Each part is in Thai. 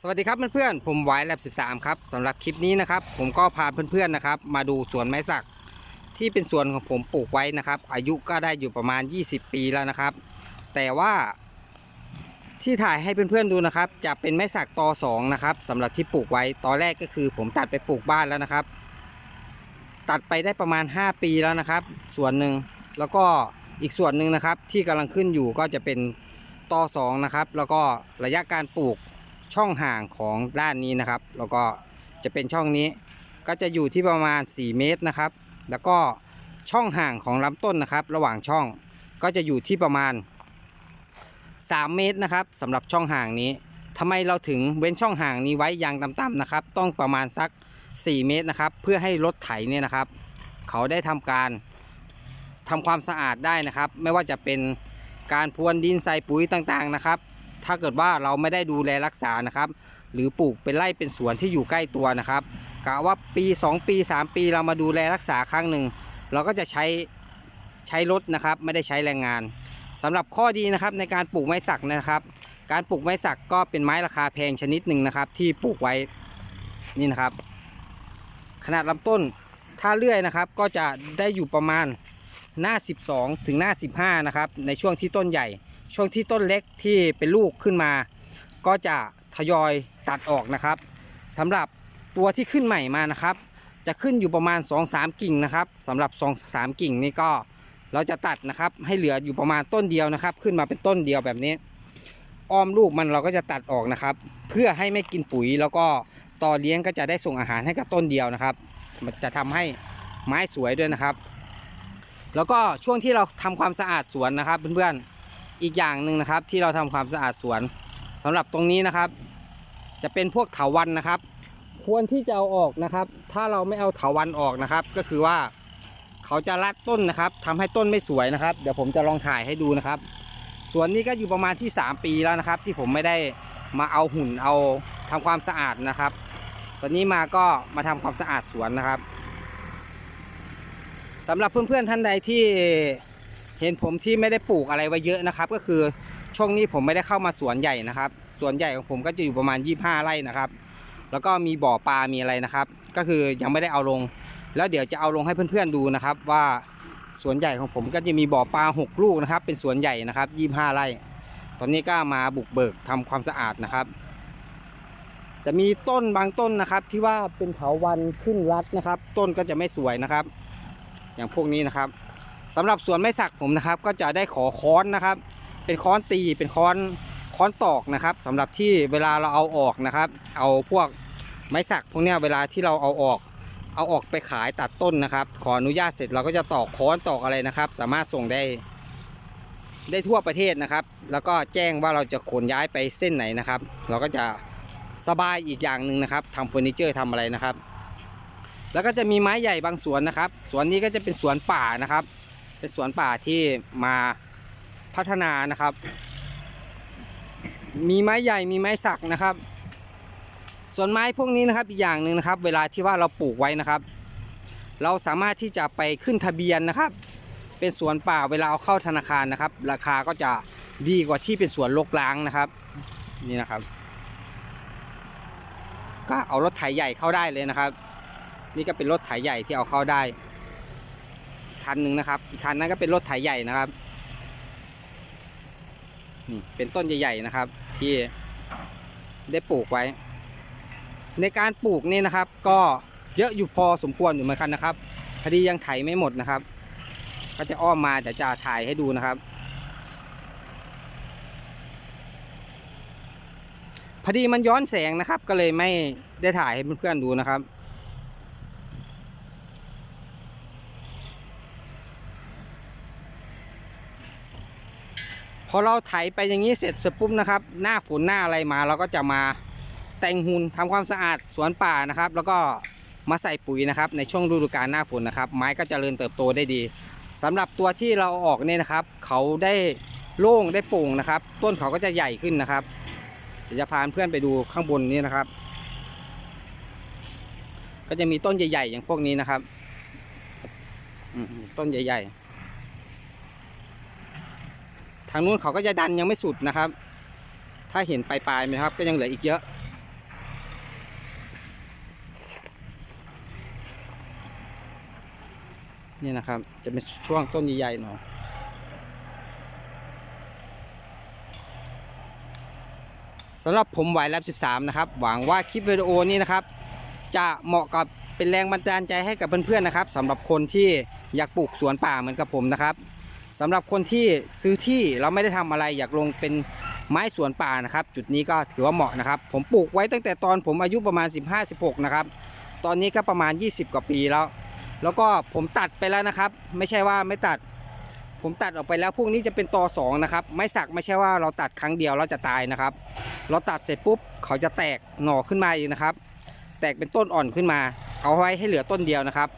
สวัสดีครับเพื่อนๆผมไวแลบ13 ครับสำหรับคลิปนี้นะครับ ผมก็พาเพื่อนๆนะครับ มาดูสวนไม้สัก ที่เป็นสวนของผมปลูกไว้นะครับ อายุก็ได้อยู่ประมาณ 20 ปีแล้วนะครับ แต่ว่า ที่ถ่ายให้เพื่อนๆดูนะครับ จะเป็นไม้สักตอ2นะครับสำหรับที่ปลูกไว้ตอนแรกก็คือ ผมตัดไปปลูกบ้านแล้วนะครับ ตัดไปได้ประมาณ 5 ปีแล้วนะครับ ส่วนหนึ่งแล้วก็อีกส่วนหนึ่งนะครับ ที่กำลังขึ้นอยู่ก็จะเป็นตอ2นะครับแล้วก็ระยะการปลูก ช่องห่างของด้านนี้นะครับ แล้วก็จะเป็นช่องนี้ ก็จะอยู่ที่ประมาณ 4 เมตรนะครับ แล้วก็ช่องห่างของลำต้นนะครับ ระหว่างช่องก็จะอยู่ที่ประมาณ 3 เมตรนะครับสำหรับช่องห่างนี้ทำไมเราถึงเว้นช่องห่างนี้ไว้อย่างต่ำๆนะครับ ต้องประมาณสัก 4 เมตรนะครับ เพื่อให้รถไถเนี่ยนะครับ เขาได้ทำการทำความสะอาดได้นะครับ ไม่ว่าจะเป็นการพรวนดินใส่ปุ๋ยต่างๆนะครับ ถ้าเกิดว่าเราไม่ได้ดูแลรักษานะครับ หรือปลูกเป็นไร่เป็นสวนที่อยู่ใกล้ตัวนะครับกะว่าปี 2 ปี 3 ปีเรามาดูแลรักษาครั้งหนึ่งเราก็จะใช้ใช้รถนะครับ ไม่ได้ใช้แรงงานสำหรับข้อดีนะครับในการปลูกไม้สักนะครับ การปลูกไม้สักก็เป็นไม้ราคาแพงชนิดหนึ่งนะครับ ที่ปลูกไว้นี่นะครับ ขนาดลำต้นถ้าเลื่อยนะครับก็จะได้อยู่ประมาณหน้า 12 ถึงหน้า 15 นะครับ ในช่วงที่ต้นใหญ่ ช่วงที่ต้นเล็กที่เป็นลูกขึ้นมา ก็จะทยอยตัดออกนะครับสำหรับตัวที่ขึ้นใหม่มานะครับ จะขึ้นอยู่ประมาณ 2-3 กิ่งนะครับสำหรับ 2-3 กิ่งนี่ก็เราจะตัดนะครับ ให้เหลืออยู่ประมาณต้นเดียวนะครับ ขึ้นมาเป็นต้นเดียวแบบนี้ อ้อมลูกมันเราก็จะตัดออกนะครับ เพื่อให้ไม่กินปุ๋ยแล้วก็ต่อเลี้ยงก็จะได้ส่งอาหารให้กับต้นเดียวนะครับ มันจะทำให้ไม้สวยด้วยนะครับ แล้วก็ช่วงที่เราทำความสะอาดสวนนะครับเพื่อนๆ อีกอย่างหนึ่งนะครับที่เราทำความสะอาดสวนสำหรับตรงนี้นะครับ จะเป็นพวกเถาวันนะครับ ควรที่จะเอาออกนะครับ ถ้าเราไม่เอาเถาวันออกนะครับ ก็คือว่าเขาจะรัดต้นนะครับทำให้ต้นไม่สวยนะครับ เดี๋ยวผมจะลองถ่ายให้ดูนะครับสวนนี้ก็อยู่ประมาณที่ 3 ปีแล้วนะครับ ที่ผมไม่ได้มาเอาหุ่นเอาทำความสะอาดนะครับ ตอนนี้มาก็มาทำความสะอาดสวนนะครับสำหรับเพื่อนๆท่านใดที่ เห็นผมที่ไม่ได้ปลูกอะไรไว้เยอะนะครับ ก็คือช่วงนี้ผมไม่ได้เข้ามาสวนใหญ่นะครับสวนใหญ่ของผมก็จะอยู่ประมาณ 25 ไร่นะครับ แล้วก็มีบ่อปลา มีอะไรนะครับ ก็คือยังไม่ได้เอาลง แล้วเดี๋ยวจะเอาลงให้เพื่อนๆดูนะครับ ว่าสวนใหญ่ของผมก็จะมีบ่อปลา 6 ลูกนะครับ เป็นสวนใหญ่นะครับ 25 ไร่ ตอนนี้ก็มาบุกเบิกทำความสะอาดนะครับ จะมีต้นบางต้นนะครับ ที่ว่าเป็นเถาวันขึ้นรัดนะครับ ต้นก็จะไม่สวยนะครับ อย่างพวกนี้นะครับ สำหรับสวนไม้สักผมนะครับ ก็จะได้ขอค้อนนะครับ เป็นค้อนตีเป็นค้อนค้อนตอกนะครับสำหรับที่เวลาเราเอาออกนะครับ เอาพวกไม้สักพวกเนี้ยเวลาที่เราเอาออกเอาออกไปขายตัดต้นนะครับ ขออนุญาตเสร็จเราก็จะตอกค้อนตอกอะไรนะครับ สามารถส่งได้ ได้ทั่วประเทศนะครับ แล้วก็แจ้งว่าเราจะขนย้ายไปเส้นไหนนะครับ เราก็จะสบายอีกอย่างหนึ่งนะครับทำเฟอร์นิเจอร์ทำอะไรนะครับ แล้วก็จะมีไม้ใหญ่บางสวนนะครับ สวนนี้ก็จะเป็นสวนป่านะครับ เป็นสวนป่าที่มาพัฒนานะครับ มีไม้ใหญ่มีไม้สักนะครับ ส่วนไม้พวกนี้นะครับอีกอย่างหนึ่งนะครับ เวลาที่ว่าเราปลูกไว้นะครับ เราสามารถที่จะไปขึ้นทะเบียนนะครับ เป็นสวนป่าเวลาเอาเข้าธนาคารนะครับ ราคาก็จะดีกว่าที่เป็นสวนรกร้างนะครับนี่นะครับ ก็เอารถไถใหญ่เข้าได้เลยนะครับ นี่ก็เป็นรถไถใหญ่ที่เอาเข้าได้ คันหนึ่งนะครับ อีกคันนั้นก็เป็นรถไถใหญ่นะครับ นี่เป็นต้นใหญ่ๆนะครับ ที่ได้ปลูกไว้ ในการปลูกนี่นะครับ ก็เยอะอยู่พอสมควรอยู่เหมือนกันนะครับพอดียังไถไม่หมดนะครับ ก็จะอ้อมมาเดี๋ยวจะถ่ายให้ดูนะครับพอดีมันย้อนแสงนะครับ ก็เลยไม่ได้ถ่ายให้เพื่อนๆดูนะครับ พอเราไถไปอย่างนี้เสร็จเสร็จปุ๊บนะครับ หน้าฝนหน้าอะไรมาเราก็จะมาแต่งหุ่นทำความสะอาดสวนป่านะครับ แล้วก็มาใส่ปุ๋ยนะครับ ในช่วงฤดูกาลหน้าฝนนะครับ ไม้ก็จเจริญเติบโตได้ดีสำหรับตัวที่เราออกเนี่ยนะครับ เขาได้โล่งได้โปร่งนะครับ ต้นเขาก็จะใหญ่ขึ้นนะครับเดี๋ยวจะพาเพื่อนไปดูข้างบนนี้นะครับ ก็จะมีต้นใหญ่ๆอย่างพวกนี้นะครับต้นใหญ่ ๆ ทางนู้นเขาก็จะดันยังไม่สุดนะครับ ถ้าเห็นปลายปลายไหมครับ ก็ยังเหลืออีกเยอะ นี่นะครับ จะเป็นช่วงต้นใหญ่ๆหน่อยสำหรับผมไหวแลบ13 นะครับ หวังว่าคลิปวิดีโอนี้นะครับ จะเหมาะกับเป็นแรงบันดาลใจให้กับเพื่อนๆนะครับสำหรับคนที่อยากปลูกสวนป่าเหมือนกับผมนะครับ สำหรับคนที่ซื้อที่เราไม่ได้ทำอะไรอยากลงเป็นไม้สวนป่านะครับ จุดนี้ก็ถือว่าเหมาะนะครับ ผมปลูกไว้ตั้งแต่ตอนผมอายุประมาณ 15-16 นะครับ ตอนนี้ก็ประมาณ 20 กว่าปีแล้ว แล้วก็ผมตัดไปแล้วนะครับ ไม่ใช่ว่าไม่ตัด ผมตัดออกไปแล้วพวกนี้จะเป็นตอสองนะครับไม้สักไม่ใช่ว่าเราตัดครั้งเดียวเราจะตายนะครับ เราตัดเสร็จปุ๊บเขาจะแตกหน่อขึ้นมาอีกนะครับ แตกเป็นต้นอ่อนขึ้นมา เอาไว้ให้เหลือต้นเดียวนะครับ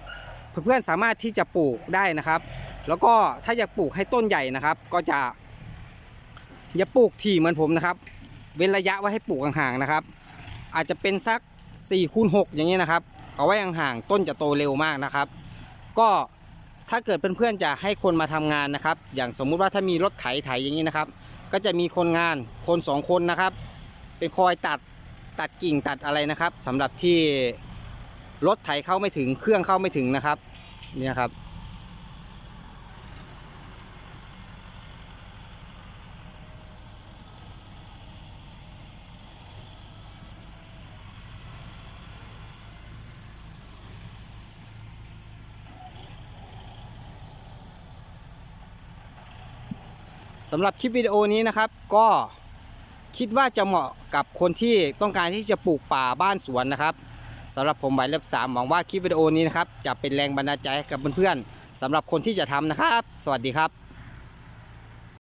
เพื่อนๆสามารถที่จะปลูกได้นะครับ แล้วก็ถ้าอยากปลูกให้ต้นใหญ่นะครับ ก็จะ อย่าปลูกถี่เหมือนผมนะครับ เว้นระยะไว้ให้ปลูกห่างๆนะครับ อาจจะเป็นสัก4คูณ6อย่างนี้นะครับ เอาไว้ห่างๆต้นจะโตเร็วมากนะครับ ก็ถ้าเกิดเพื่อนๆจะให้คนมาทำงานนะครับ อย่างสมมุติว่าถ้ามีรถไถไถอย่างนี้นะครับ ก็จะมีคนงานคนสองคนนะครับ เป็นคอยตัดตัดกิ่งตัดอะไรนะครับสำหรับที่รถไถเข้าไม่ถึงเครื่องเข้าไม่ถึงนะครับ เนี่ยครับ สำหรับคลิปวิดีโอนี้นะครับก็คิดว่าจะเหมาะกับคนที่ต้องการที่จะปลูกป่าบ้านสวนนะครับสำหรับผมไหวเล็บสามหวังว่าคลิปวิดีโอนี้นะครับจะเป็นแรงบันดาลใจให้กับเพื่อนๆสำหรับคนที่จะทำนะครับ สวัสดีครับ